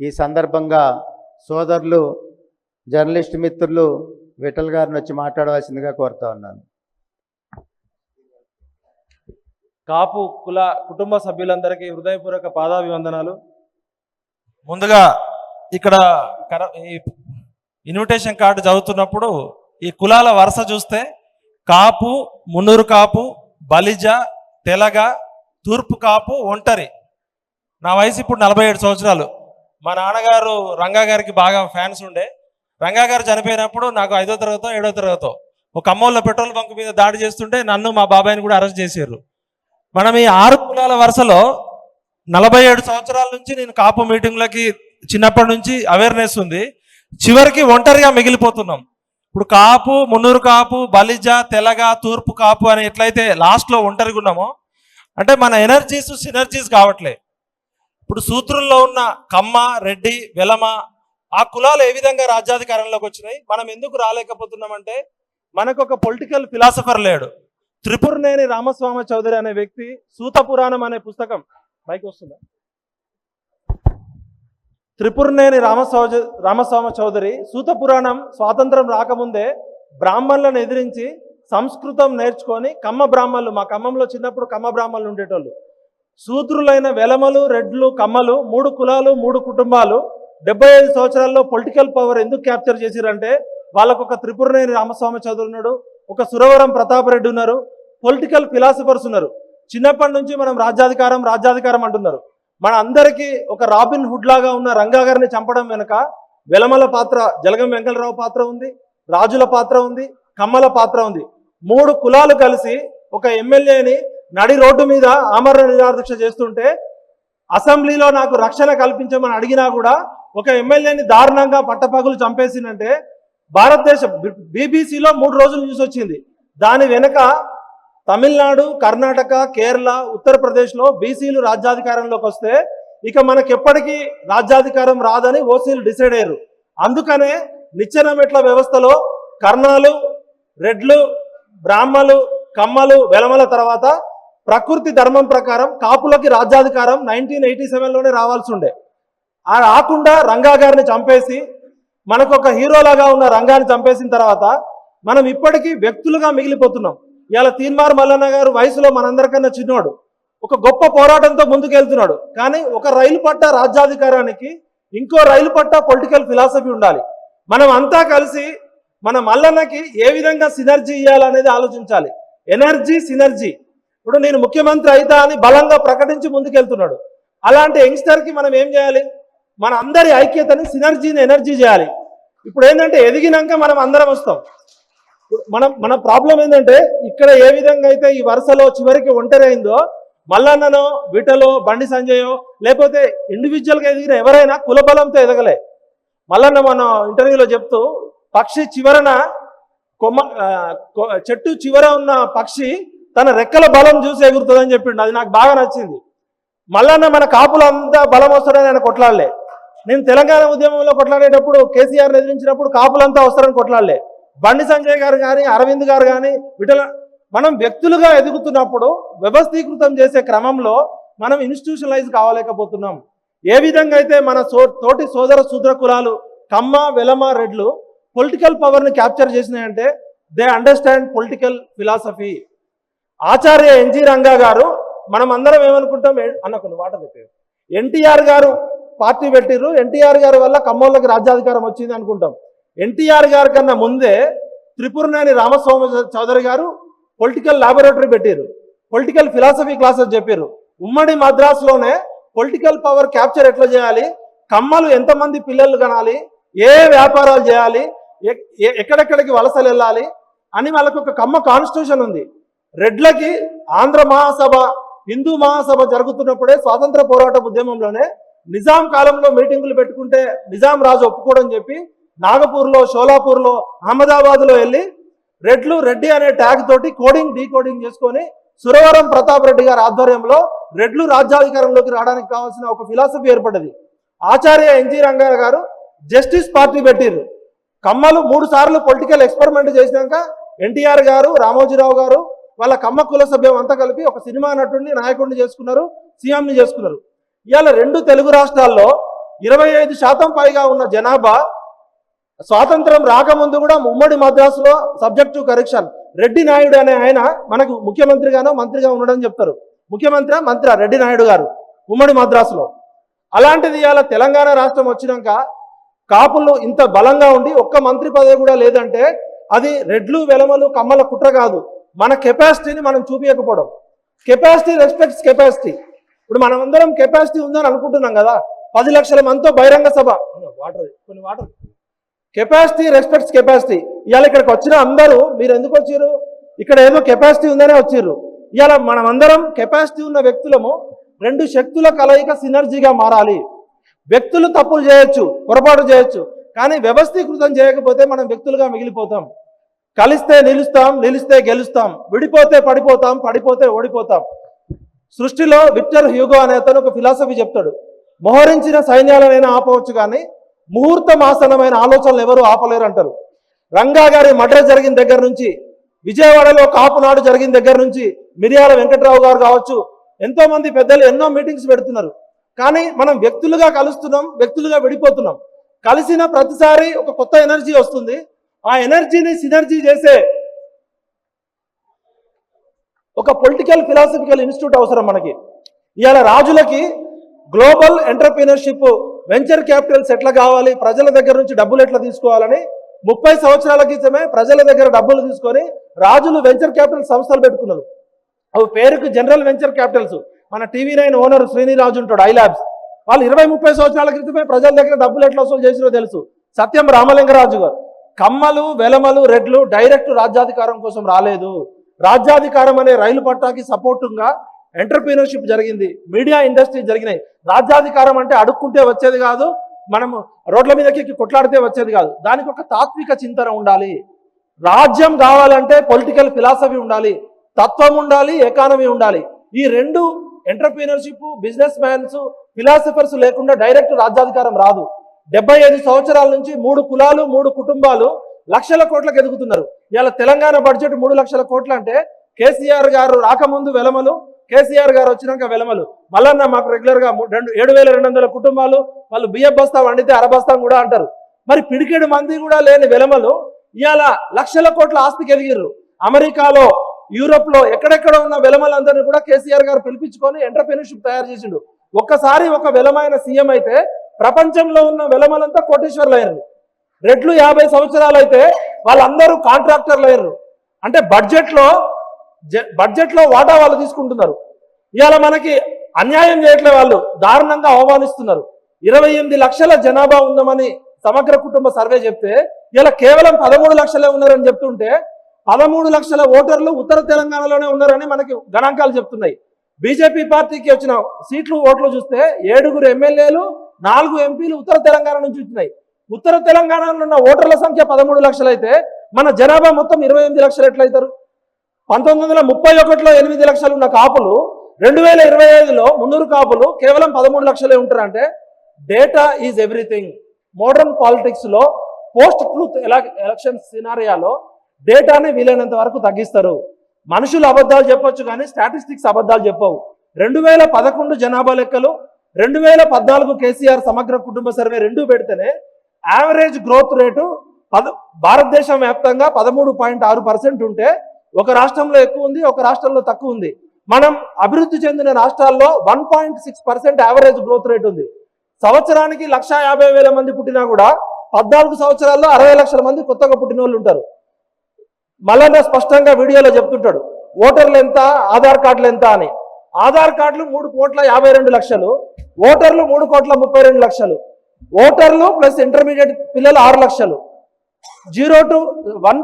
ఈ సందర్భంగా సోదరులు జర్నలిస్ట్ మిత్రులు విఠల్ గారిని వచ్చి మాట్లాడవలసిందిగా కోరుతా ఉన్నాను. కాపు కుల కుటుంబ సభ్యులందరికీ హృదయపూర్వక పాదాభివందనాలు. ముందుగా ఇక్కడ కర- ఈ ఇన్విటేషన్ కార్డు చదువుతున్నప్పుడు ఈ కులాల వరుస చూస్తే కాపు మున్నూరు కాపు బలిజ తెలగ తూర్పు కాపు ఒంటరి. నా వయసు ఇప్పుడు నలభై ఏడు సంవత్సరాలు. మా నాన్నగారు రంగా గారికి బాగా ఫ్యాన్స్ ఉండే. రంగా గారు చనిపోయినప్పుడు నాకు ఐదో తరగతో ఏడో తరగతో ఒక అమ్మోళ్ళ పెట్రోల్ బంక్ మీద దాడి చేస్తుంటే నన్ను మా బాబాయ్ని కూడా అరెస్ట్ చేశారు. మనం ఈ ఆరు కులాల వరుసలో నలభై ఏడు సంవత్సరాల నుంచి నేను కాపు మీటింగ్లకి చిన్నప్పటి నుంచి అవేర్నెస్ ఉంది. చివరికి ఒంటరిగా మిగిలిపోతున్నాం. ఇప్పుడు కాపు మున్నూరు కాపు బలిజ తెలగ తూర్పు కాపు అని ఎట్లయితే లాస్ట్లో ఒంటరిగా ఉన్నామో అంటే మన ఎనర్జీస్ సినర్జీస్ కావట్లే. ఇప్పుడు సూత్రుల్లో ఉన్న కమ్మ రెడ్డి వెలమ ఆ కులాలు ఏ విధంగా రాజ్యాధికారంలోకి వచ్చినాయి? మనం ఎందుకు రాలేకపోతున్నామంటే మనకు ఒక పొలిటికల్ ఫిలాసఫర్ లేడు. త్రిపురనేని రామస్వామి చౌదరి అనే వ్యక్తి సూత పురాణం అనే పుస్తకం పైకి వస్తుందా? త్రిపురనేని రామస్వామి రామస్వామి చౌదరి సూత పురాణం స్వాతంత్రం రాకముందే బ్రాహ్మణులను ఎదిరించి సంస్కృతం నేర్చుకొని కమ్మ బ్రాహ్మణులు మా ఖమ్మంలో చిన్నప్పుడు కమ్మ బ్రాహ్మణులు ఉండేటోళ్ళు. శూద్రులైన వెలమలు రెడ్లు కమ్మలు మూడు కులాలు మూడు కుటుంబాలు డెబ్బై ఐదు సంవత్సరాల్లో పొలిటికల్ పవర్ ఎందుకు క్యాప్చర్ చేసిరంటే వాళ్ళకు ఒక త్రిపురనేని రామస్వామి చౌదరి ఉన్నాడు ఒక సురవరం ప్రతాపరెడ్డి ఉన్నారు పొలిటికల్ ఫిలాసఫర్స్ ఉన్నారు. చిన్నప్పటి నుంచి మనం రాజ్యాధికారం రాజ్యాధికారం అంటున్నారు. మన అందరికీ ఒక రాబిన్ హుడ్ లాగా ఉన్న రంగా గారిని చంపడం వెనుక వెలమల పాత్ర జలగం వెంకటరావు పాత్ర ఉంది రాజుల పాత్ర ఉంది కమ్మల పాత్ర ఉంది. మూడు కులాలు కలిసి ఒక ఎమ్మెల్యేని నడి రోడ్డు మీద ఆమరణ నిరాదీక్ష చేస్తుంటే అసెంబ్లీలో నాకు రక్షణ కల్పించమని అడిగినా కూడా ఒక ఎమ్మెల్యేని దారుణంగా పట్టపగులు చంపేసిందంటే భారతదేశం బీబీసీలో మూడు రోజులు న్యూస్ వచ్చింది. దాని వెనుక తమిళనాడు కర్ణాటక కేరళ ఉత్తరప్రదేశ్లో బీసీలు రాజ్యాధికారంలోకి వస్తే ఇక మనకి ఎప్పటికీ రాజ్యాధికారం రాదని ఓసీలు డిసైడ్ అయ్యారు. అందుకనే నిచ్చెన మెట్ల వ్యవస్థలో కర్ణాలు రెడ్లు బ్రాహ్మలు కమ్మలు వెలమల తర్వాత ప్రకృతి ధర్మం ప్రకారం కాపులకి రాజ్యాధికారం నైన్టీన్ ఎయిటీ సెవెన్లోనే రావాల్సి ఉండే. ఆ రాకుండా రంగా గారిని చంపేసి మనకు ఒక హీరోలాగా ఉన్న రంగాన్ని చంపేసిన తర్వాత మనం ఇప్పటికీ వ్యక్తులుగా మిగిలిపోతున్నాం. ఇవాళ తీన్మార్ మల్లన్న గారు వయసులో మనందరికన్నా చిన్నోడు. ఒక గొప్ప పోరాటంతో ముందుకెళ్తున్నాడు. కానీ ఒక రైలు పట్ట రాజ్యాధికారానికి ఇంకో రైలు పట్ట పొలిటికల్ ఫిలాసఫీ ఉండాలి. మనం అంతా కలిసి మన మల్లన్నకి ఏ విధంగా సినర్జీ ఇవ్వాలనేది ఆలోచించాలి. Energy synergy. ఇప్పుడు నేను ముఖ్యమంత్రి అయితా అని బలంగా ప్రకటించి ముందుకెళ్తున్నాడు. అలాంటి యంగ్స్టర్కి మనం ఏం చేయాలి? మన అందరి ఐక్యతని సినర్జీని ఎనర్జీ చేయాలి. ఇప్పుడు ఏంటంటే ఎదిగినాక మనం అందరం వస్తాం. మనం మన ప్రాబ్లం ఏంటంటే ఇక్కడ ఏ విధంగా అయితే ఈ వరుసలో చివరికి ఒంటరి అయిందో మల్లన్ననో విటలో బండి సంజయో లేకపోతే ఇండివిజువల్గా ఎదిగిన ఎవరైనా కులబలంతో ఎదగలే. మల్లన్న మనం ఇంటర్వ్యూలో చెప్తూ పక్షి చివరన కొమ్మ చెట్టు చివర ఉన్న పక్షి తన రెక్కల బలం చూసి ఎగురుతుందని చెప్పిండు. అది నాకు బాగా నచ్చింది. మల్లన్న మన కాపులు అంతా బలం వస్తాడని ఆయన కొట్లాడలే. నేను తెలంగాణ ఉద్యమంలో కొట్లాడేటప్పుడు కేసీఆర్ని ఎదిరించినప్పుడు కాపులంతా వస్తారని కొట్లాడలే. బండి సంజయ్ గారు కానీ అరవింద్ గారు కానీ విఠల మనం వ్యక్తులుగా ఎదుగుతున్నప్పుడు వ్యవస్థీకృతం చేసే క్రమంలో మనం ఇన్స్టిట్యూషనలైజ్ కావలేకపోతున్నాం. ఏ విధంగా అయితే మన సో తోటి సోదర శూద్ర కులాలు కమ్మ వెలమ రెడ్లు పొలిటికల్ పవర్ని capture చేసినాయంటే they understand political philosophy Acharya NG Ranga garu మనం అందరం ఏమనుకుంటాం అన్న కొన్ని వాటర్ పెట్టారు ఎన్టీఆర్ గారు పార్టీ పెట్టిర్రు. ఎన్టీఆర్ గారి వల్ల కమ్మోళ్ళకి రాజ్యాధికారం వచ్చింది అనుకుంటాం. ఎన్టీఆర్ గారి కన్నా ముందే త్రిపురనేని రామస్వామి చౌదరి గారు పొలిటికల్ లాబొరేటరీ పెట్టారు పొలిటికల్ ఫిలాసఫీ క్లాసెస్ చెప్పారు ఉమ్మడి మద్రాసులోనే పొలిటికల్ పవర్ క్యాప్చర్ ఎట్లా చేయాలి? కమ్మలు ఎంతమంది పిల్లలు కనాలి? ఏ వ్యాపారాలు చేయాలి? ఎక్కడెక్కడికి వలసలు వెళ్ళాలి? అని వాళ్ళకు ఒక కమ్మ కాన్స్టిట్యూషన్ ఉంది. రెడ్లకి ఆంధ్ర మహాసభ హిందూ మహాసభ జరుగుతున్నప్పుడే స్వాతంత్ర పోరాట ఉద్యమంలోనే నిజాం కాలంలో మీటింగులు పెట్టుకుంటే నిజాం రాజు ఒప్పుకోడని చెప్పి నాగపూర్లో షోలాపూర్లో అహ్మదాబాద్లో వెళ్ళి రెడ్లు రెడ్డి అనే ట్యాగ్ తోటి కోడింగ్ డీకోడింగ్ చేసుకొని సురవరం ప్రతాప్ రెడ్డి గారి ఆధ్వర్యంలో రెడ్లు రాజ్యాధికారంలోకి రావడానికి కావాల్సిన ఒక ఫిలాసఫీ ఏర్పడ్డది. ఆచార్య ఎన్జి రంగారావు గారు జస్టిస్ పార్టీ పెట్టిరు కమ్మలు మూడు సార్లు పొలిటికల్ ఎక్స్పెరిమెంట్ చేసినాక ఎన్టీఆర్ గారు రామోజీరావు గారు వాళ్ళ కమ్మ కుల సభ్యం అంతా కలిపి ఒక సినిమా నటుడిని నాయకుడిని చేసుకున్నారు సీఎంని చేసుకున్నారు. ఇవాళ రెండు తెలుగు రాష్ట్రాల్లో ఇరవై ఐదు శాతం పైగా ఉన్న జనాభా స్వాతంత్రం రాకముందు కూడా ఉమ్మడి మద్రాసులో సబ్జెక్టివ్ కరెక్షన్. రెడ్డి నాయుడు అనే ఆయన మనకు ముఖ్యమంత్రిగానో మంత్రిగా ఉండడం చెప్తారు. ముఖ్యమంత్రి మంత్రి రెడ్డి నాయుడు గారు ఉమ్మడి మద్రాసులో. అలాంటిది ఇవాళ తెలంగాణ రాష్ట్రం వచ్చినాక కాపులు ఇంత బలంగా ఉండి ఒక్క మంత్రి పదవి కూడా లేదంటే అది రెడ్లు వెలమలు కమ్మల కుట్ర కాదు. మన కెపాసిటీని మనం చూపించకపోవడం కెపాసిటీ రెస్పెక్ట్స్ కెపాసిటీ ఇప్పుడు మనం అందరం కెపాసిటీ ఉందని అనుకుంటున్నాం కదా. పది లక్షల మందితో బహిరంగ సభ. వాటర్ కొన్ని వాటర్. కెపాసిటీ రెస్పెక్ట్స్ కెపాసిటీ ఇవాళ ఇక్కడికి వచ్చిన అందరూ మీరు ఎందుకు వచ్చారు? ఇక్కడ ఏదో కెపాసిటీ ఉందనే వచ్చారు. ఇవాళ మనం అందరం కెపాసిటీ ఉన్న వ్యక్తులము రెండు శక్తుల కలయిక సినర్జీగా మారాలి. వ్యక్తులు తప్పులు చేయొచ్చు పొరపాటు చేయొచ్చు కానీ వ్యవస్థీకృతం చేయకపోతే మనం వ్యక్తులుగా మిగిలిపోతాం. కలిస్తే నిలుస్తాం నిలిస్తే గెలుస్తాం. విడిపోతే పడిపోతాం పడిపోతే ఓడిపోతాం. సృష్టిలో విక్టర్ హ్యూగో అనే అతను ఒక ఫిలాసఫీ చెప్తాడు. మోహరించిన సైన్యాలనైనా ఆపవచ్చు కానీ ముహూర్తం ఆసనమైన ఆలోచనలు ఎవరు ఆపలేరు అంటారు రంగా గారి మర్డర్ జరిగిన దగ్గర నుంచి విజయవాడలో కాపునాడు జరిగిన దగ్గర నుంచి మిరియాల వెంకట్రావు గారు కావచ్చు ఎంతో మంది పెద్దలు ఎన్నో మీటింగ్స్ పెడుతున్నారు. కానీ మనం వ్యక్తులుగా కలుస్తున్నాం వ్యక్తులుగా విడిపోతున్నాం. కలిసిన ప్రతిసారి ఒక కొత్త ఎనర్జీ వస్తుంది. ఆ ఎనర్జీని సినర్జీ చేసే ఒక పొలిటికల్ ఫిలాసఫికల్ ఇన్స్టిట్యూట్ అవసరం మనకి. ఇవాళ రాజులకి గ్లోబల్ ఎంటర్ప్రీనర్షిప్ వెంచర్ క్యాపిటల్స్ ఎట్లా కావాలి ప్రజల దగ్గర నుంచి డబ్బులు ఎట్లా తీసుకోవాలని ముప్పై సంవత్సరాల క్రితమే ప్రజల దగ్గర డబ్బులు తీసుకొని రాజులు వెంచర్ క్యాపిటల్ సంస్థలు పెట్టుకున్నారు. అవి పేరుకు జనరల్ వెంచర్ క్యాపిటల్స్. మన టీవీ నైన్ ఓనర్ శ్రీనిరాజు ఉంటాడు ఐ ల్యాబ్స్. వాళ్ళు ఇరవై ముప్పై సంవత్సరాల క్రితమే ప్రజల దగ్గర డబ్బులు ఎట్లా వసూలు చేసిరో తెలుసు. సత్యం రామలింగరాజు గారు. కమ్మలు వెలమలు రెడ్లు డైరెక్ట్ రాజ్యాధికారం కోసం రాలేదు. రాజ్యాధికారం అనే రైలు పట్టాకి సపోర్టుగా ఎంటర్ప్రీనర్షిప్ జరిగింది. మీడియా ఇండస్ట్రీ జరిగినాయి. రాజ్యాధికారం అంటే అడుక్కుంటే వచ్చేది కాదు మనం రోడ్ల మీదకి ఎక్కి కొట్లాడితే వచ్చేది కాదు. దానికి ఒక తాత్విక చింతన ఉండాలి. రాజ్యం కావాలంటే పొలిటికల్ ఫిలాసఫీ ఉండాలి తత్వం ఉండాలి ఎకానమీ ఉండాలి. ఈ రెండు ఎంటర్ప్రీనర్షిప్ బిజినెస్ మ్యాన్స్ ఫిలాసఫర్స్ లేకుండా డైరెక్ట్ రాజ్యాధికారం రాదు. డెబ్బై ఐదు సంవత్సరాల నుంచి మూడు కులాలు మూడు కుటుంబాలు లక్షల కోట్లకు ఎదుగుతున్నారు. ఇవాళ తెలంగాణ బడ్జెట్ మూడు లక్షల కోట్లు అంటే కేసీఆర్ గారు రాకముందు వెలమలు కేసీఆర్ గారు వచ్చినాక వెలమలు. మళ్ళన్న మాకు రెగ్యులర్గా రెండు ఏడు వేల రెండు వందల కుటుంబాలు వాళ్ళు బియ్యం బస్తా వండితే అరబస్తా కూడా అంటారు. మరి పిడికేడు మంది కూడా లేని వెలమలు ఇవాళ లక్షల కోట్ల ఆస్తికి ఎదిగిర్రు. అమెరికాలో యూరోప్లో ఎక్కడెక్కడ ఉన్న వెలమలందరినీ కూడా కేసీఆర్ గారు పిలిపించుకొని ఎంటర్ప్రీనర్షిప్ తయారు చేసిండు. ఒక్కసారి ఒక వెలమైన సీఎం అయితే ప్రపంచంలో ఉన్న వెలమలంతా కోటేశ్వర్లు అయ్యారు. రెడ్లు యాభై సంవత్సరాలు అయితే వాళ్ళందరూ కాంట్రాక్టర్లు అయ్యారు. అంటే బడ్జెట్లో బడ్జెట్లో వాటా వాళ్ళు తీసుకుంటున్నారు. ఇవాళ మనకి అన్యాయం చేయట్లే వాళ్ళు దారుణంగా అవమానిస్తున్నారు. ఇరవై ఎనిమిది లక్షల జనాభా ఉందామని సమగ్ర కుటుంబ సర్వే చెప్తే ఇలా కేవలం పదమూడు లక్షలే ఉన్నారని చెప్తుంటే పదమూడు లక్షల ఓటర్లు ఉత్తర తెలంగాణలోనే ఉన్నారని మనకి గణాంకాలు చెప్తున్నాయి. బీజేపీ పార్టీకి వచ్చిన సీట్లు ఓట్లు చూస్తే ఏడుగురు ఎమ్మెల్యేలు నాలుగు ఎంపీలు ఉత్తర తెలంగాణ నుంచి వచ్చినాయి. ఉత్తర తెలంగాణలో ఉన్న ఓటర్ల సంఖ్య పదమూడు లక్షలు అయితే మన జనాభా మొత్తం ఇరవై ఎనిమిది లక్షలు ఎట్లయితారు? పంతొమ్మిది వందల ముప్పై ఒకటిలో ఎనిమిది లక్షలు ఉన్న కాపులు రెండు వేల ఇరవై ఐదులో మున్నూరు కాపులు కేవలం పదమూడు లక్షలే ఉంటారంటే డేటా ఈజ్ ఎవ్రీథింగ్ మోడర్న్ పాలిటిక్స్లో పోస్ట్ ట్రూత్ ఎలక్షన్ సినారియాలో డేటాని వీలైనంత వరకు తగ్గిస్తారు. మనుషులు అబద్ధాలు చెప్పొచ్చు కానీ స్టాటిస్టిక్స్ అబద్ధాలు చెప్పవు. రెండు వేల పదకొండు జనాభా లెక్కలు రెండు వేల పద్నాలుగు కేసీఆర్ సమగ్ర కుటుంబ సర్వే రెండు పెడితేనే యావరేజ్ గ్రోత్ రేటు పద భారతదేశం వ్యాప్తంగా పదమూడు పాయింట్ ఆరు పర్సెంట్ ఉంటే ఒక రాష్ట్రంలో ఎక్కువ ఉంది ఒక రాష్ట్రంలో తక్కువ ఉంది. మనం అభివృద్ధి చెందిన రాష్ట్రాల్లో one point six percent average growth rate ఉంది. సంవత్సరానికి లక్ష యాభై వేల మంది పుట్టినా కూడా పద్నాలుగు సంవత్సరాల్లో అరవై లక్షల మంది కొత్తగా పుట్టిన వాళ్ళు ఉంటారు. మళ్ళా స్పష్టంగా వీడియోలో చెప్తుంటాడు ఓటర్లు ఎంత ఆధార్ కార్డులు ఎంత అని. ఆధార్ కార్డులు మూడు కోట్ల యాభై రెండు లక్షలు ఓటర్లు మూడు కోట్ల ముప్పై రెండు లక్షలు ఓటర్లు ప్లస్ ఇంటర్మీడియట్ పిల్లలు ఆరు లక్షలు. Zero to one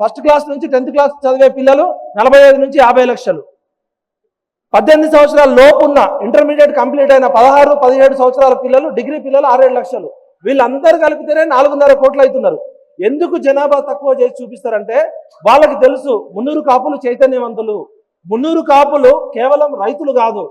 first class నుంచి టెన్త్ క్లాస్ చదివే పిల్లలు నలభై ఐదు నుంచి యాభై లక్షలు. పద్దెనిమిది సంవత్సరాల లోపు ఉన్న ఇంటర్మీడియట్ కంప్లీట్ అయిన పదహారు పదిహేడు సంవత్సరాల పిల్లలు డిగ్రీ పిల్లలు ఆరేడు లక్షలు. వీళ్ళందరూ కలిపితేనే నాలుగున్నర కోట్లు అవుతున్నారు. ఎందుకు జనాభా తక్కువ చేసి చూపిస్తారంటే వాళ్ళకి తెలుసు మున్నూరు కాపులు చైతన్యవంతులు. మున్నూరు కాపులు కేవలం రైతులు కాదు.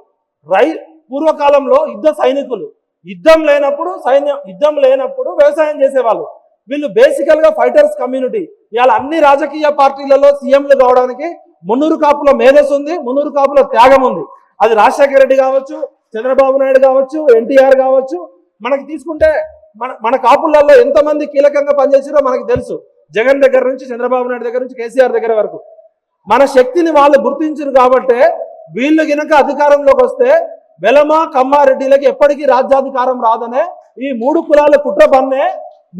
రై పూర్వకాలంలో యుద్ధ సైనికులు. యుద్ధం లేనప్పుడు సైన్యం యుద్ధం లేనప్పుడు వ్యవసాయం చేసేవాళ్ళు. వీళ్ళు బేసికల్గా ఫైటర్స్ కమ్యూనిటీ. ఇవాళ అన్ని రాజకీయ పార్టీలలో సీఎంలు కావడానికి మున్నూరు కాపుల మేధస్సు ఉంది మున్నూరు కాపుల త్యాగం ఉంది. అది రాజశేఖర రెడ్డి కావచ్చు చంద్రబాబు నాయుడు కావచ్చు ఎన్టీఆర్ కావచ్చు. మనకి తీసుకుంటే మన మన కాపులలో ఎంతమంది కీలకంగా పనిచేసారో మనకి తెలుసు. జగన్ దగ్గర నుంచి చంద్రబాబు నాయుడు దగ్గర నుంచి కేసీఆర్ దగ్గర వరకు. మన శక్తిని వాళ్ళు గుర్తించరు కాబట్టే వీళ్ళు గినక అధికారంలోకి వస్తే వెలమ కమ్మారెడ్డిలకి ఎప్పటికీ రాజ్యాధికారం రాదనే ఈ మూడు కులాల కుట్ర పన్నే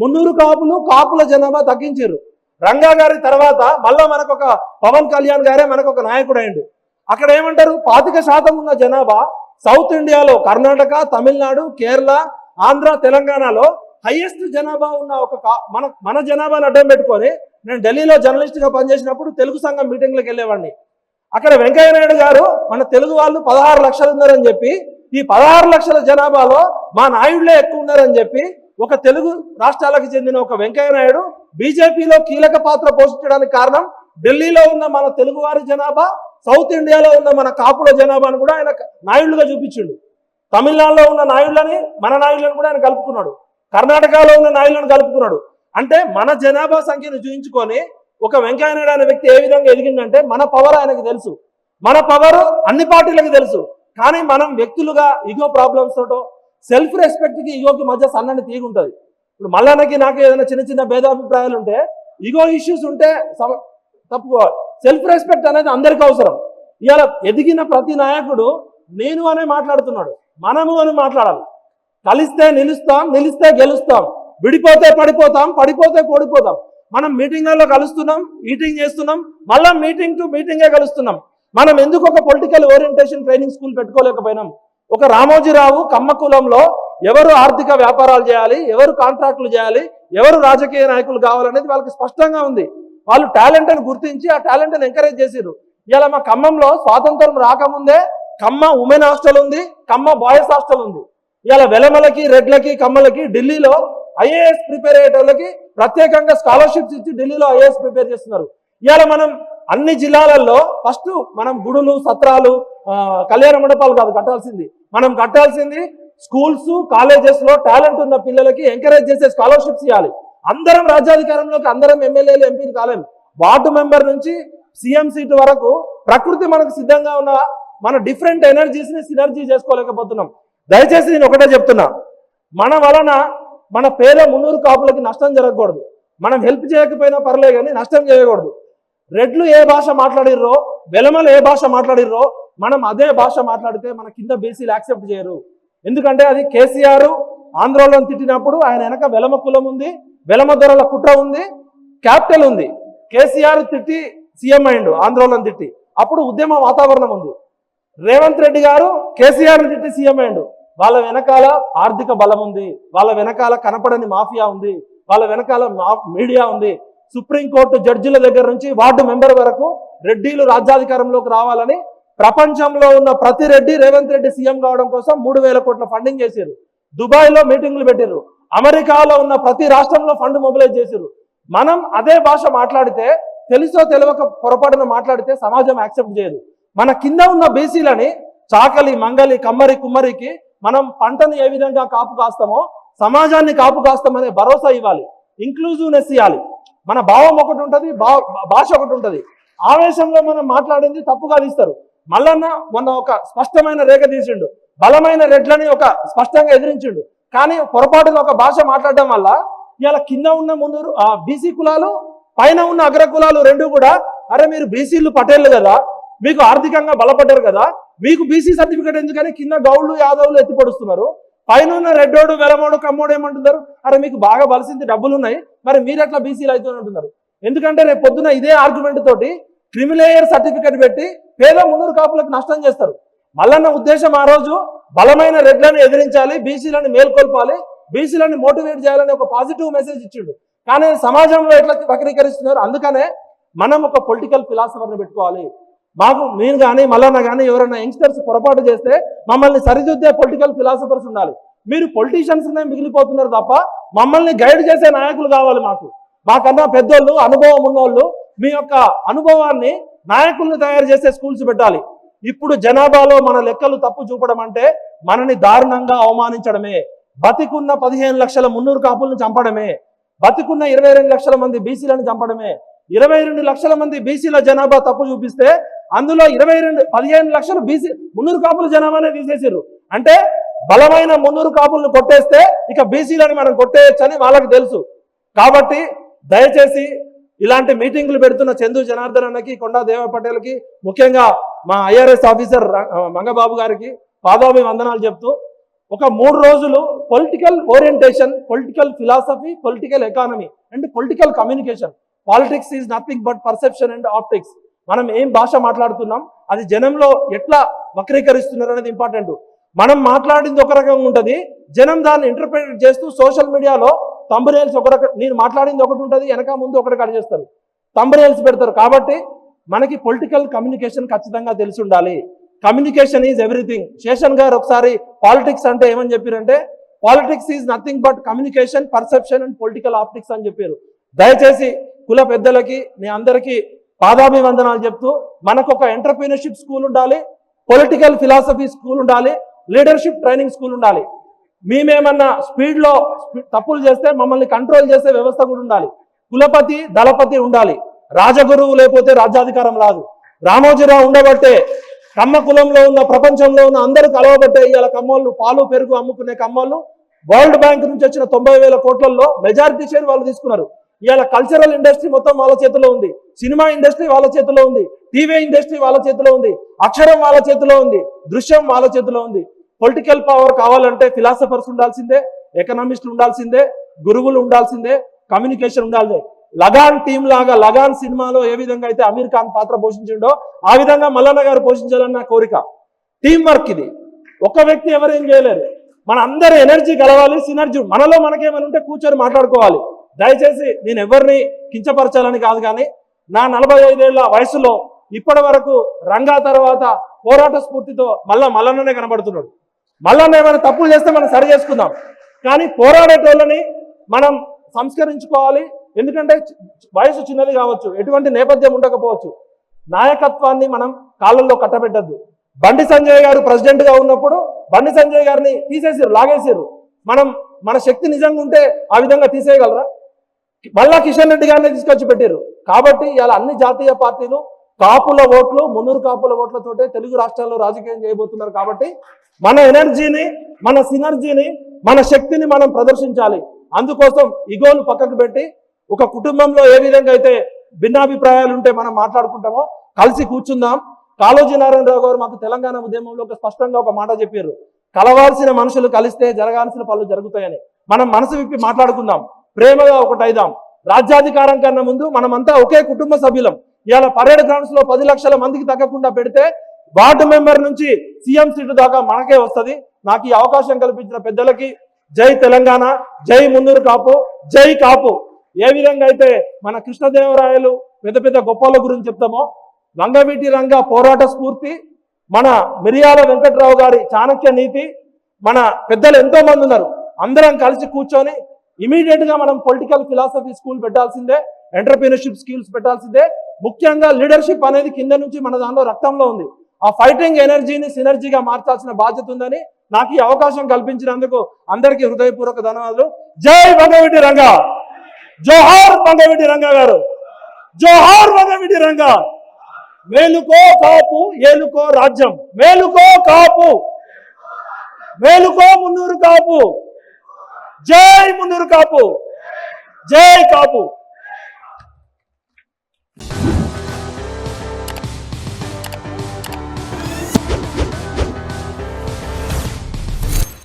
మున్నూరు కాపులు కాపుల జనాభా తగ్గించారు. రంగా గారి తర్వాత మళ్ళా మనకు ఒక పవన్ కళ్యాణ్ గారే మనకు ఒక నాయకుడు అయిండు అక్కడ ఏమంటారు? పాతిక శాతం ఉన్న జనాభా సౌత్ ఇండియాలో కర్ణాటక తమిళనాడు కేరళ ఆంధ్ర తెలంగాణలో హైయెస్ట్ జనాభా ఉన్న ఒక మన మన జనాభాను అడ్డం పెట్టుకొని నేను ఢిల్లీలో జర్నలిస్ట్గా పనిచేసినప్పుడు తెలుగు సంఘం మీటింగ్లకు వెళ్ళేవాడిని. అక్కడ వెంకయ్య నాయుడు గారు మన తెలుగు వాళ్ళు పదహారు లక్షలు ఉన్నారని చెప్పి ఈ పదహారు లక్షల జనాభాలో మా నాయుడులే ఎక్కువ ఉన్నారని చెప్పి ఒక తెలుగు రాష్ట్రాలకు చెందిన ఒక వెంకయ్య నాయుడు బీజేపీలో కీలక పాత్ర పోషించడానికి కారణం ఢిల్లీలో ఉన్న మన తెలుగువారి జనాభా సౌత్ ఇండియాలో ఉన్న మన కాపుల జనాభాను కూడా ఆయన నాయుడులుగా చూపించిండు. తమిళనాడులో ఉన్న నాయుళ్ళని మన నాయుళ్ళని కూడా ఆయన కలుపుకున్నాడు. కర్ణాటకలో ఉన్న నాయుళ్ళని కలుపుకున్నాడు. అంటే మన జనాభా సంఖ్యను చూపించుకొని ఒక వెంకయ్య నాయుడు అనే వ్యక్తి ఏ విధంగా ఎదిగిందంటే మన పవర్ ఆయనకు తెలుసు. మన పవర్ అన్ని పార్టీలకు తెలుసు. కానీ మనం వ్యక్తులుగా ఇగో ప్రాబ్లమ్స్ తోటో సెల్ఫ్ రెస్పెక్ట్కి ఇగోకి మధ్య సన్నని తీగి ఉంటుంది ఇప్పుడు మల్లన్నకి నాకు ఏదైనా చిన్న చిన్న భేదాభిప్రాయాలు ఉంటే ఇగో ఇష్యూస్ ఉంటే తప్పుకోవాలి. సెల్ఫ్ రెస్పెక్ట్ అనేది అందరికీ అవసరం. ఇవాళ ఎదిగిన ప్రతి నాయకుడు నేను అనే మాట్లాడుతున్నాడు. మనము అని మాట్లాడాలి. కలిస్తే నిలుస్తాం నిలిస్తే గెలుస్తాం. విడిపోతే పడిపోతాం పడిపోతే పడిపోతాం మనం మీటింగ్లలో కలుస్తున్నాం మీటింగ్ చేస్తున్నాం మళ్ళీ మీటింగ్ టు మీటింగే కలుస్తున్నాం. మనం ఎందుకు ఒక పొలిటికల్ ఓరియంటేషన్ ట్రైనింగ్ స్కూల్ పెట్టుకోలేకపోయినాం? ఒక రామోజీరావు కమ్మకులంలో ఎవరు ఆర్థిక వ్యాపారాలు చేయాలి ఎవరు కాంట్రాక్టులు చేయాలి ఎవరు రాజకీయ నాయకులు కావాలనేది వాళ్ళకి స్పష్టంగా ఉంది. వాళ్ళు టాలెంట్ అని గుర్తించి ఆ టాలెంట్ని ఎంకరేజ్ చేసిర్రు. ఇలా మా ఖమ్మంలో స్వాతంత్రం రాకముందే కమ్మ ఉమెన్ హాస్టల్ ఉంది కమ్మ బాయ్స్ హాస్టల్ ఉంది. ఇలా వెలమలకి రెడ్లకి కమ్మలకి ఢిల్లీలో ఐఏఎస్ ప్రిపేర్ అయ్యేటోళ్ళకి ప్రత్యేకంగా స్కాలర్షిప్స్ ఇచ్చి ఢిల్లీలో ఐఏఎస్ ప్రిపేర్ చేస్తున్నారు. ఇవాళ మనం అన్ని జిల్లాలలో ఫస్ట్ మనం గుడులు సత్రాలు కళ్యాణ మండపాలు కాదు కట్టాల్సింది. మనం కట్టాల్సింది స్కూల్స్ కాలేజెస్లో టాలెంట్ ఉన్న పిల్లలకి ఎంకరేజ్ చేసే స్కాలర్షిప్స్ ఇవ్వాలి. అందరం రాజ్యాధికారంలోకి అందరం ఎమ్మెల్యేలు ఎంపీలు కాలేం. వార్డు మెంబర్ నుంచి సీఎం సీటు వరకు ప్రకృతి మనకు సిద్ధంగా ఉన్న మన డిఫరెంట్ ఎనర్జీస్ని సినర్జీ చేసుకోలేకపోతున్నాం. దయచేసి నేను ఒకటే చెప్తున్నా. మన వలన మన పేద మున్నూరు కాపులకి నష్టం జరగకూడదు. మనం హెల్ప్ చేయకపోయినా పర్లే కానీ నష్టం చేయకూడదు. రెడ్లు ఏ భాష మాట్లాడిర్రో వెలమలు ఏ భాష మాట్లాడిర్రో మనం అదే భాష మాట్లాడితే మన కింద బీసీలు యాక్సెప్ట్ చేయరు. ఎందుకంటే అది కేసీఆర్ ఆంధ్రలో తిట్టినప్పుడు ఆయన వెనక వెలమ కులం ఉంది వెలమ దొరల కుట్ర ఉంది క్యాపిటల్ ఉంది. కేసీఆర్ తిట్టి సీఎం అయిండు ఆంధ్రలో తిట్టి. అప్పుడు ఉద్యమ వాతావరణం ఉంది. రేవంత్ రెడ్డి గారు కేసీఆర్ తిట్టి సీఎం అయ్యండు. వాళ్ళ వెనకాల ఆర్థిక బలం ఉంది. వాళ్ళ వెనకాల కనపడని మాఫియా ఉంది. వాళ్ళ వెనకాల మా- మీడియా ఉంది. సుప్రీంకోర్టు జడ్జిల దగ్గర నుంచి వార్డు మెంబర్ వరకు రెడ్డిలు రాజ్యాధికారంలోకి రావాలని ప్రపంచంలో ఉన్న ప్రతి రెడ్డి రేవంత్ రెడ్డి సీఎం కావడం కోసం మూడు వేల కోట్ల ఫండింగ్ చేశారు దుబాయ్లో మీటింగ్లు పెట్టారు అమెరికాలో ఉన్న ప్రతి రాష్ట్రంలో ఫండ్ మొబిలైజ్ చేశారు మనం అదే భాష మాట్లాడితే తెలుసో తెలియక పొరపాటున మాట్లాడితే సమాజం యాక్సెప్ట్ చేయదు. మన కింద ఉన్న బీసీలని చాకలి మంగలి కమ్మరి కుమ్మరికి మనం పంటను ఏ విధంగా కాపు కాస్తామో సమాజాన్ని కాపు కాస్తామనే భరోసా ఇవ్వాలి ఇంక్లూజివ్నెస్ ఇవ్వాలి. మన భావం ఒకటి ఉంటుంది భాష ఒకటి ఉంటుంది. ఆవేశంలో మనం మాట్లాడింది తప్పుగా తీస్తారు మల్లన్న మొన్న ఒక స్పష్టమైన రేఖ తీసిండు. బలమైన రెడ్లని ఒక స్పష్టంగా ఎదిరించిండు. కానీ పొరపాటున ఒక భాష మాట్లాడడం వల్ల ఇలా కింద ఉన్న ముందు బీసీ కులాలు పైన ఉన్న అగ్ర కులాలు రెండు కూడా అరే మీరు బీసీలు పటేళ్ళు కదా మీకు ఆర్థికంగా బలపడ్డారు కదా మీకు బీసీ సర్టిఫికేట్ ఎందుకని కింద గౌళ్ళు యాదవులు ఎత్తిపడుస్తున్నారు పైన ఉన్న రెడ్డోడు వెలమోడు కమ్మోడు ఏమంటున్నారు? అరే మీకు బాగా బలిసింది డబ్బులు ఉన్నాయి మరి మీరు ఎట్లా బీసీలు అవుతూనే ఉంటున్నారు ఎందుకంటే రేపు పొద్దున ఇదే ఆర్గ్యుమెంట్ తోటి క్రిమిలేయర్ సర్టిఫికేట్ పెట్టి పేద ముందు కాపులకు నష్టం చేస్తారు. మల్లన్న ఉద్దేశం ఆ రోజు బలమైన రెడ్లను ఎదిరించాలి బీసీలను మేల్కొల్పాలి బీసీలను మోటివేట్ చేయాలని ఒక పాజిటివ్ మెసేజ్ ఇచ్చిండు. కానీ సమాజంలో ఎట్లా వక్రీకరిస్తున్నారు? అందుకనే మనం ఒక పొలిటికల్ ఫిలాసఫర్ని పెట్టుకోవాలి. మాకు నేను కానీ మల్లన్న కానీ ఎవరైనా యంగ్స్టర్స్ పొరపాటు చేస్తే మమ్మల్ని సరిదిద్దే పొలిటికల్ ఫిలాసఫర్స్ ఉండాలి. మీరు పొలిటీషియన్స్నే మిగిలిపోతున్నారు తప్ప మమ్మల్ని గైడ్ చేసే నాయకులు కావాలి మాకు. మాకన్నా పెద్దోళ్ళు అనుభవం ఉన్నోళ్ళు మీ యొక్క అనుభవాన్ని నాయకుల్ని తయారు చేసే స్కూల్స్ పెట్టాలి. ఇప్పుడు జనాభాలో మన లెక్కలు తప్పు చూపడం అంటే మనని దారుణంగా అవమానించడమే. బతికున్న పదిహేను లక్షల మున్నూరు కాపులను చంపడమే. బతికున్న ఇరవై రెండు లక్షల మంది బీసీలను చంపడమే. ఇరవై రెండు లక్షల మంది బీసీల జనాభా తప్పు చూపిస్తే అందులో ఇరవై రెండు పదిహేను లక్షలు బీసీ మున్నూరు కాపుల జనాభానే తీసేసారు అంటే బలమైన మున్నూరు కాపులను కొట్టేస్తే ఇక బీసీలను మనం కొట్టేయచ్చని వాళ్ళకి తెలుసు. కాబట్టి దయచేసి ఇలాంటి మీటింగులు పెడుతున్న చందు జనార్దన్ అన్నకి కొండా దేవ పటేల్కి ముఖ్యంగా మా ఐఆర్ఎస్ ఆఫీసర్ మంగబాబు గారికి పాదాభి వందనాలు చెప్తూ ఒక మూడు రోజులు political orientation political philosophy political economy and political communication politics is nothing but perception and optics మనం ఏం భాష మాట్లాడుతున్నాం? అది జనంలో ఎట్లా వక్రీకరిస్తున్నారు అనేది ఇంపార్టెంట్ మనం మాట్లాడింది ఒక రకంగా ఉంటుంది. జనం దాన్ని ఇంటర్ప్రిట్ చేస్తూ సోషల్ మీడియాలో తంబరేల్స్ ఒక రకం నేను మాట్లాడింది ఒకటి ఉంటుంది వెనక ముందు ఒకటి కట్ చేస్తారు. తంబరేల్స్ పెడతారు. కాబట్టి మనకి పొలిటికల్ కమ్యూనికేషన్ ఖచ్చితంగా తెలిసి ఉండాలి. కమ్యూనికేషన్ ఈజ్ ఎవ్రీథింగ్ శేషన్ గారు ఒకసారి పాలిటిక్స్ అంటే ఏమని చెప్పారంటే politics is nothing but communication perception and political optics అని చెప్పారు. దయచేసి కుల పెద్దలకి మీ అందరికీ పాదాభివందనాలు చెప్తూ మనకు ఒక ఎంటర్ప్రీనర్షిప్ స్కూల్ ఉండాలి పొలిటికల్ ఫిలాసఫీ స్కూల్ ఉండాలి లీడర్షిప్ ట్రైనింగ్ స్కూల్ ఉండాలి. మేమేమన్నా స్పీడ్లో తప్పులు చేస్తే మమ్మల్ని కంట్రోల్ చేసే వ్యవస్థ కూడా ఉండాలి. కులపతి దళపతి ఉండాలి. రాజగురువు లేకపోతే రాజ్యాధికారం రాదు. రామోజీరావు ఉండబట్టే కమ్మ కులంలో ఉన్న ప్రపంచంలో ఉన్న అందరూ కలవబట్టే ఇవాళ కమ్మోళ్ళు పాలు పెరుగు అమ్ముకునే కమ్మోళ్ళు. వరల్డ్ బ్యాంక్ నుంచి వచ్చిన తొంభై వేల కోట్లలో మెజారిటీ షేర్ వాళ్ళు తీసుకున్నారు. ఇవాళ కల్చరల్ ఇండస్ట్రీ మొత్తం వాళ్ళ చేతిలో ఉంది. సినిమా ఇండస్ట్రీ వాళ్ళ చేతిలో ఉంది. టీవీ ఇండస్ట్రీ వాళ్ళ చేతిలో ఉంది. అక్షరం వాళ్ళ చేతిలో ఉంది. దృశ్యం వాళ్ళ చేతిలో ఉంది. పొలిటికల్ పవర్ కావాలంటే ఫిలాసఫర్స్ ఉండాల్సిందే ఎకనామిస్టులు ఉండాల్సిందే గురువులు ఉండాల్సిందే కమ్యూనికేషన్ ఉండాలి లగాన్ టీం లాగా లగాన్ సినిమాలో ఏ విధంగా అయితే అమీర్ ఖాన్ పాత్ర పోషించిండో ఆ విధంగా మల్లన్న గారు పోషించాలన్న కోరిక. టీం వర్క్ ఇది. ఒక వ్యక్తి ఎవరేం చేయలేరు. మన అందరి ఎనర్జీ కలవాలి సినర్జీ మనలో మనకేమైనా ఉంటే కూర్చొని మాట్లాడుకోవాలి. దయచేసి నేను ఎవరిని కించపరచాలని కాదు కానీ నా నలభై ఐదేళ్ళ వయసులో ఇప్పటి వరకు రంగా తర్వాత పోరాట స్ఫూర్తితో మళ్ళా మల్లన్ననే కనబడుతున్నాడు. మల్లన్న ఏమైనా తప్పులు చేస్తే మనం సరి చేసుకుందాం. కానీ పోరాడేటోళ్ళని మనం సంస్కరించుకోవాలి. ఎందుకంటే వయసు చిన్నది కావచ్చు ఎటువంటి నేపథ్యం ఉండకపోవచ్చు. నాయకత్వాన్ని మనం కాళ్ళల్లో కట్టబెట్టద్దు. బండి సంజయ్ గారు ప్రెసిడెంట్గా ఉన్నప్పుడు బండి సంజయ్ గారిని తీసేసారు లాగేసారు మనం మన శక్తి నిజంగా ఉంటే ఆ విధంగా తీసేయగలరా? మళ్ళా కిషన్ రెడ్డి గారిని తీసుకొచ్చి పెట్టారు కాబట్టి ఇలా అన్ని జాతీయ పార్టీలు కాపుల ఓట్లు మున్నూరు కాపుల ఓట్లతోటే తెలుగు రాష్ట్రాల్లో రాజకీయం చేయబోతున్నారు కాబట్టి మన ఎనర్జీని మన సినర్జీని మన శక్తిని మనం ప్రదర్శించాలి. అందుకోసం ఇగోలు పక్కకు పెట్టి ఒక కుటుంబంలో ఏ విధంగా అయితే భిన్నాభిప్రాయాలు ఉంటే మనం మాట్లాడుకుంటామో కలిసి కూర్చుందాం. కాళోజీ నారాయణరావు గారు మాకు తెలంగాణ ఉద్యమంలో ఒక స్పష్టంగా ఒక మాట చెప్పారు. కలవాల్సిన మనుషులు కలిస్తే జరగాల్సిన పనులు జరుగుతాయని. మనం మనసు విప్పి మాట్లాడుకుందాం. ప్రేమగా ఒకటైదాం రాజ్యాధికారం కన్నా ముందు మనమంతా ఒకే కుటుంబ సభ్యులం. ఇవాళ పరేడ్ గ్రౌండ్స్లో పది లక్షల మందికి తగ్గకుండా పెడితే వార్డు మెంబర్ నుంచి సీఎం సీటు దాకా మనకే వస్తది. నాకు ఈ అవకాశం కల్పించిన పెద్దలకి జై తెలంగాణ జై మున్నూరు కాపు జై కాపు. ఏ విధంగా అయితే మన కృష్ణదేవరాయలు పెద్ద పెద్ద గొప్పల గురించి చెప్తామో వంగవీటి రంగ పోరాట స్ఫూర్తి మన మిరియాల వెంకట్రావు గారి చాణక్య నీతి మన పెద్దలు ఎంతో మంది ఉన్నారు. అందరం కలిసి కూర్చొని ఇమీడియట్గా మనం పొలిటికల్ ఫిలాసఫీ స్కూల్ పెట్టాల్సిందే ఎంటర్ప్రీనర్షిప్ స్కిల్స్ పెట్టాల్సిందే. ముఖ్యంగా లీడర్షిప్ అనేది కింద నుంచి మన దానిలో రక్తంలో ఉంది. ఆ ఫైటింగ్ ఎనర్జీని సినర్జీగా మార్చాల్సిన బాధ్యత ఉందని నాకు ఈ అవకాశం కల్పించినందుకు అందరికీ హృదయపూర్వక ధన్యవాదాలు. జై భగవతి రంగా! జోహార్ భగవతి రంగా గారు! జోహార్ భగవతి రంగా! మేలుకో కాపు ఏలుకో రాజ్యం! మేలుకో కాపు! మేలుకో మున్నూరు కాపు! జై మున్నూరు కాపు. జై కాపు.